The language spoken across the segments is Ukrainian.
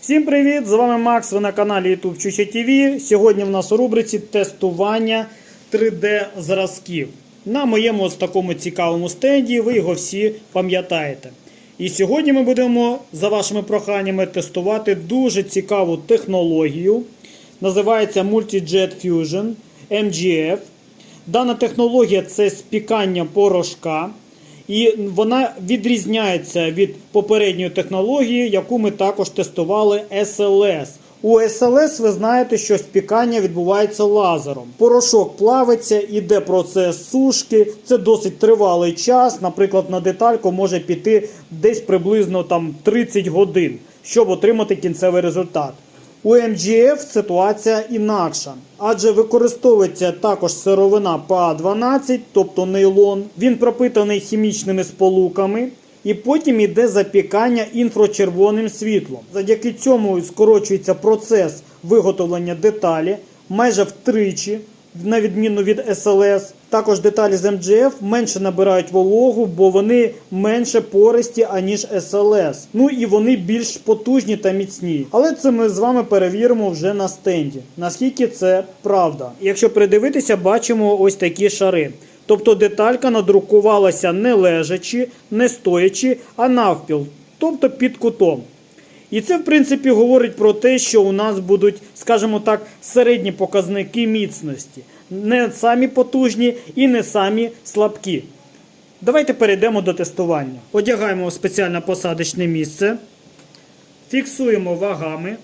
Всім привіт! З вами Макс. Ви на каналі YouTube Чуче ТВ. Сьогодні в нас у рубриці тестування 3D зразків. На моєму ось такому цікавому стенді ви його всі пам'ятаєте. І сьогодні ми будемо, за вашими проханнями, тестувати дуже цікаву технологію. Називається Multijet Fusion MGF. Дана технологія це спікання порошка. І вона відрізняється від попередньої технології, яку ми також тестували SLS. У SLS ви знаєте, що спікання відбувається лазером. Порошок плавиться, іде процес сушки. Це досить тривалий час. Наприклад, на детальку може піти десь приблизно там 30 годин, щоб отримати кінцевий результат. У МДФ ситуація інакша, адже використовується також сировина ПА-12, тобто нейлон. Він пропитаний хімічними сполуками, і потім йде запікання інфрачервоним світлом. Завдяки цьому скорочується процес виготовлення деталі майже втричі, на відміну від SLS. Також деталі з MGF менше набирають вологу, бо вони менше пористі, аніж SLS. Ну і вони більш потужні та міцні. Але це ми з вами перевіримо вже на стенді. Наскільки це правда. Якщо придивитися, бачимо ось такі шари. Тобто деталька надрукувалася не лежачи, не стоячи, а навпіл, тобто під кутом. І це, в принципі, говорить про те, що у нас будуть, скажімо так, середні показники міцності. Не самі потужні і не самі слабкі. Давайте перейдемо до тестування. Одягаємо спеціальне посадочне місце, фіксуємо вагами.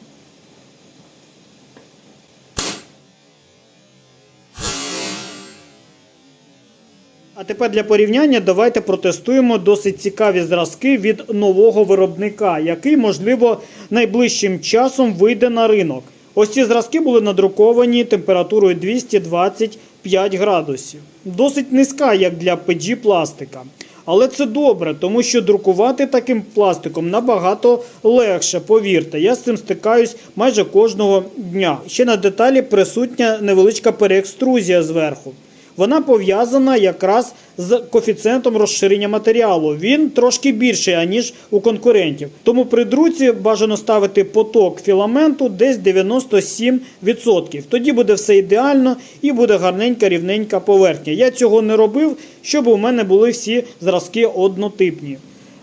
А тепер для порівняння давайте протестуємо досить цікаві зразки від нового виробника, який, можливо, найближчим часом вийде на ринок. Ось ці зразки були надруковані температурою 225 градусів. Досить низька, як для PG пластика. Але це добре, тому що друкувати таким пластиком набагато легше, повірте. Я з цим стикаюсь майже кожного дня. Ще на деталі присутня невеличка переекструзія зверху. Вона пов'язана якраз з коефіцієнтом розширення матеріалу. Він трошки більший, аніж у конкурентів. Тому при друці бажано ставити поток філаменту десь 97%. Тоді буде все ідеально і буде гарненька рівненька поверхня. Я цього не робив, щоб у мене були всі зразки однотипні.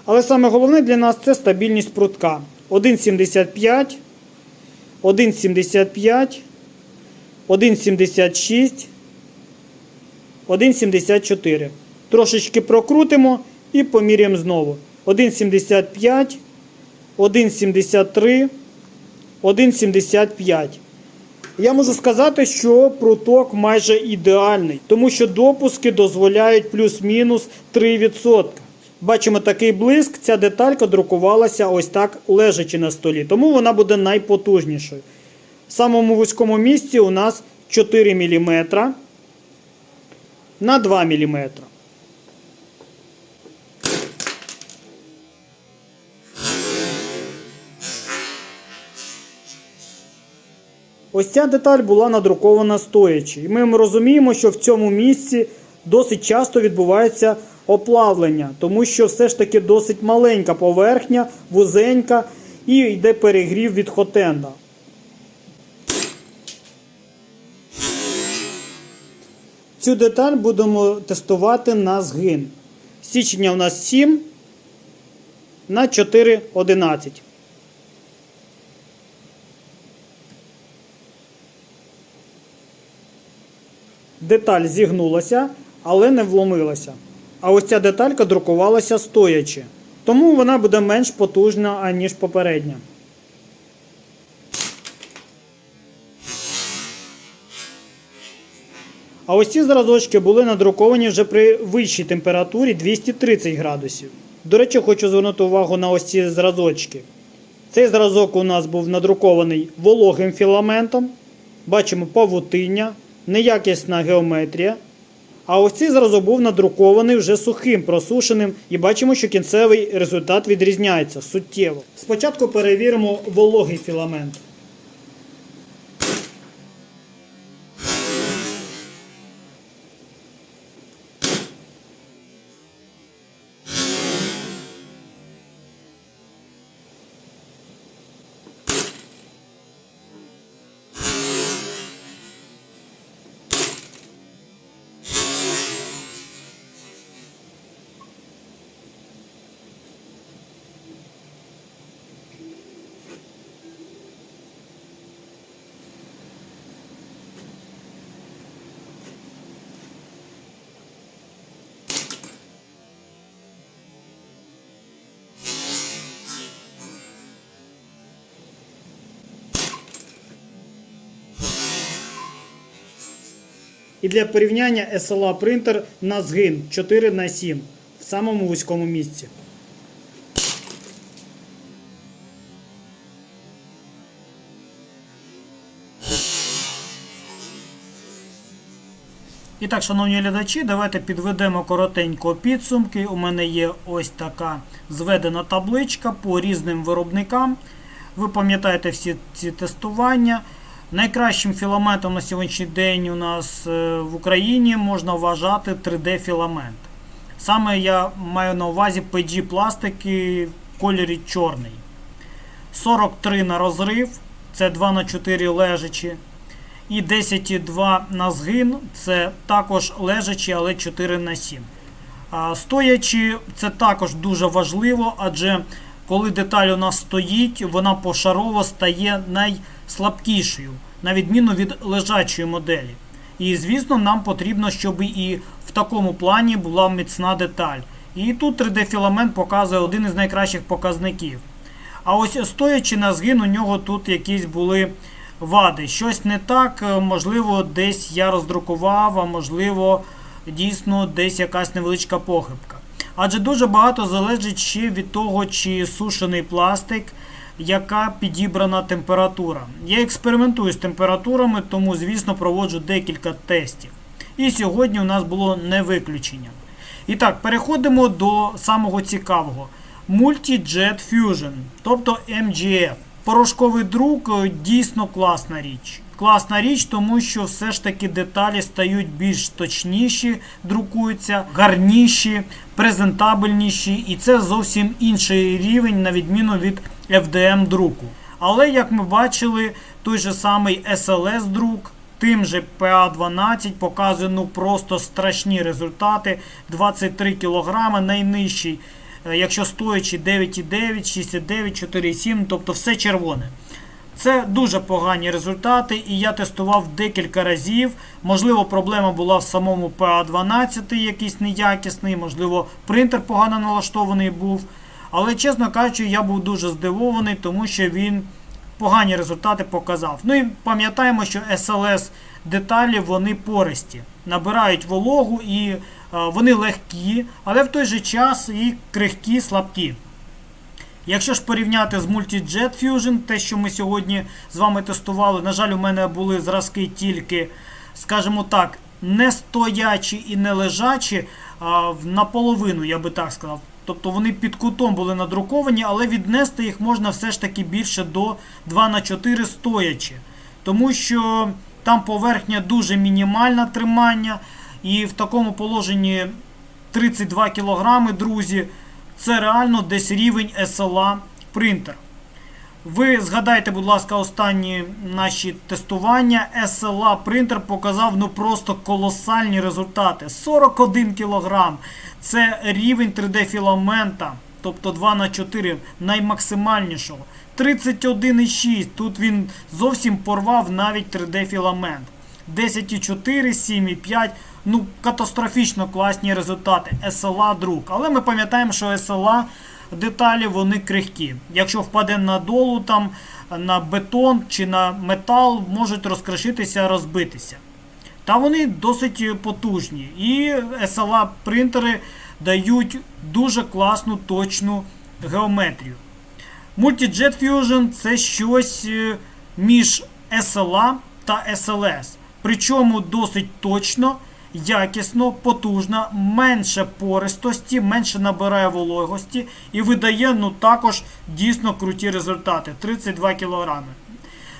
Але саме головне для нас це стабільність прутка. 1,75, 1,75, 1,76. 1,74. Трошечки прокрутимо і поміряємо знову. 1,75, 1,73, 1,75. Я можу сказати, що пруток майже ідеальний, тому що допуски дозволяють плюс-мінус 3%. Бачимо такий блиск, ця деталька друкувалася ось так лежачи на столі, тому вона буде найпотужнішою. В самому вузькому місці у нас 4 мм на 2 мм. Ось ця деталь була надрукована стоячи. І ми розуміємо, що в цьому місці досить часто відбувається оплавлення, тому що все ж таки досить маленька поверхня, вузенька і йде перегрів від хотенда. Цю деталь будемо тестувати на згин. Січення у нас 7 на 4,11. Деталь зігнулася, але не вломилася. А ось ця деталька друкувалася стоячи. Тому вона буде менш потужна, аніж попередня. А ось ці зразочки були надруковані вже при вищій температурі 230 градусів. До речі, хочу звернути увагу на ось ці зразочки. Цей зразок у нас був надрукований вологим філаментом. Бачимо павутиння, неякісна геометрія. А ось цей зразок був надрукований вже сухим, просушеним, і бачимо, що кінцевий результат відрізняється суттєво. Спочатку перевіримо вологий філамент. І для порівняння SLA принтер на згин 4 на 7 в самому вузькому місці. І так, шановні глядачі, давайте підведемо коротенько підсумки. У мене є ось така зведена табличка по різним виробникам. Ви пам'ятаєте всі ці тестування. Найкращим філаментом на сьогоднішній день у нас е, в Україні можна вважати 3D-філамент. Саме я маю на увазі PG пластики в кольорі чорний. 43 на розрив, це 2 на 4 лежачі. І 10,2 на згин це також лежачі, але 4 на 7. А стоячи, це також дуже важливо, адже коли деталь у нас стоїть, вона пошарово стає найслабкішою, на відміну від лежачої моделі. І, звісно, нам потрібно, щоб і в такому плані була міцна деталь. І тут 3D-філамент показує один із найкращих показників. А ось стоячи на згин, у нього тут якісь були вади. Щось не так, е, можливо, десь я роздрукував, а можливо, дійсно десь якась невеличка похибка. Адже дуже багато залежить ще від того, чи сушений пластик, яка підібрана температура. Я експериментую з температурами, тому, звісно, проводжу декілька тестів. І сьогодні у нас було не виключення. І так, переходимо до самого цікавого. Multi-Jet Fusion, тобто MGF. Порошковий друк е, дійсно класна річ. Класна річ, тому що все ж таки деталі стають більш точніші, друкуються, гарніші, презентабельніші, і це зовсім інший рівень, на відміну від FDM друку. Але, як ми бачили, той же самий SLS друк, тим же PA12 показує ну просто страшні результати. 23 кг, найнижчий. Е, Якщо стоячи 9,9, 6,9, 4,7, тобто все червоне. Це дуже погані результати, і я тестував декілька разів. Можливо, проблема була в самому PA12, якийсь неякісний, можливо, принтер погано налаштований був. Але, чесно кажучи, я був дуже здивований, тому що він погані результати показав. Ну і пам'ятаємо, що SLS деталі вони пористі, набирають вологу і е, вони легкі, але в той же час і крихкі, слабкі. Якщо ж порівняти з Multi-Jet Fusion, те, що ми сьогодні з вами тестували, на жаль, у мене були зразки тільки, скажімо так, не стоячі і не лежачі, а наполовину, я би так сказав. Тобто вони під кутом були надруковані, але віднести їх можна все ж таки більше до 2 на 4 стоячи. Тому що там поверхня дуже мінімальна тримання, і в такому положенні 32 кг, друзі, це реально десь рівень SLA принтер. Ви згадайте, будь ласка, останні наші тестування. SLA принтер показав ну просто колосальні результати. 41 кг. Це рівень 3D філамента, тобто 2 на 4 наймаксимальнішого. 31,6. Тут він зовсім порвав навіть 3D філамент. 10,4, 7,5. Ну, катастрофічно класні результати. SLA друк. Але ми пам'ятаємо, що SLA деталі вони крихкі. Якщо впаде на долу, там, на бетон чи на метал, можуть розкрошитися, розбитися. Та вони досить потужні. І SLA принтери дають дуже класну точну геометрію. Multi-Jet Fusion це щось е, між SLA та SLS. Причому досить точно, якісно, потужно, менше пористості, менше набирає вологості і видає ну, також дійсно круті результати 32 кг.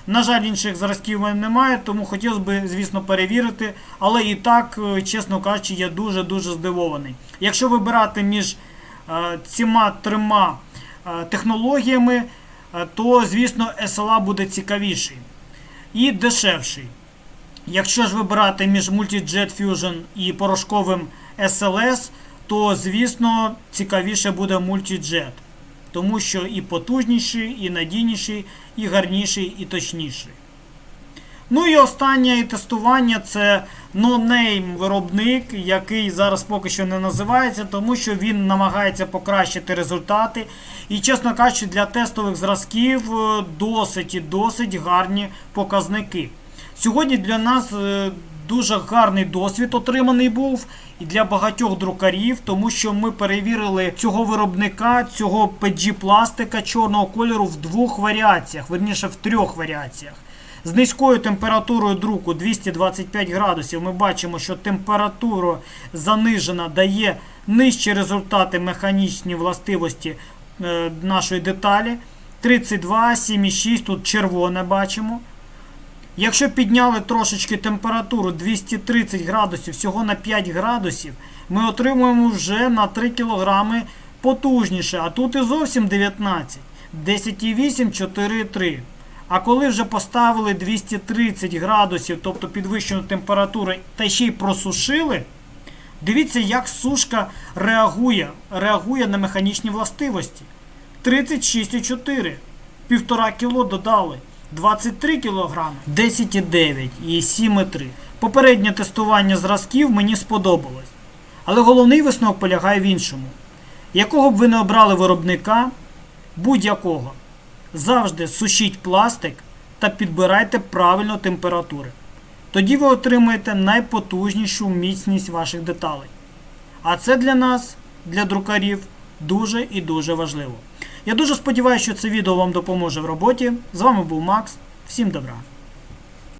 На жаль, інших зразків мене немає, тому хотілося б, звісно, перевірити. Але і так, е, чесно кажучи, я дуже-дуже здивований. Якщо вибирати між е, цими трьома е, технологіями, то, звісно, SLA буде цікавіший і дешевший. Якщо ж вибирати між Multi-Jet Fusion і порошковим SLS, то, звісно, цікавіше буде Multi-Jet. Тому що і потужніший, і надійніший, і гарніший, і точніший. Ну і останнє тестування це нонейм виробник, який зараз поки що не називається, тому що він намагається покращити результати. І, чесно кажучи, для тестових зразків е, досить і досить гарні показники. Сьогодні для нас е, дуже гарний досвід отриманий був і для багатьох друкарів, тому що ми перевірили цього виробника, цього PG пластика чорного кольору в двох варіаціях, верніше в трьох варіаціях. З низькою температурою друку 225 градусів ми бачимо, що температура занижена дає нижчі результати механічні властивості е, нашої деталі. 32, 7,6, тут червоне бачимо. Якщо підняли трошечки температуру 230 градусів всього на 5 градусів, ми отримуємо вже на 3 кг потужніше, а тут і зовсім 19. 10,8, 4,3. А коли вже поставили 230 градусів, тобто підвищену температуру, та ще й просушили, дивіться, як сушка реагує, реагує на механічні властивості. 36,4. Півтора кіло додали. 23 кг, 10,9 і 7,3. Попереднє тестування зразків мені сподобалось. Але головний висновок полягає в іншому. Якого б ви не обрали виробника, будь-якого, завжди сушіть пластик та підбирайте правильно температури. Тоді ви отримаєте найпотужнішу міцність ваших деталей. А це для нас, для друкарів, дуже і дуже важливо. Я дуже сподіваюся, що це відео вам допоможе в роботі. З вами був Макс. Всім добра!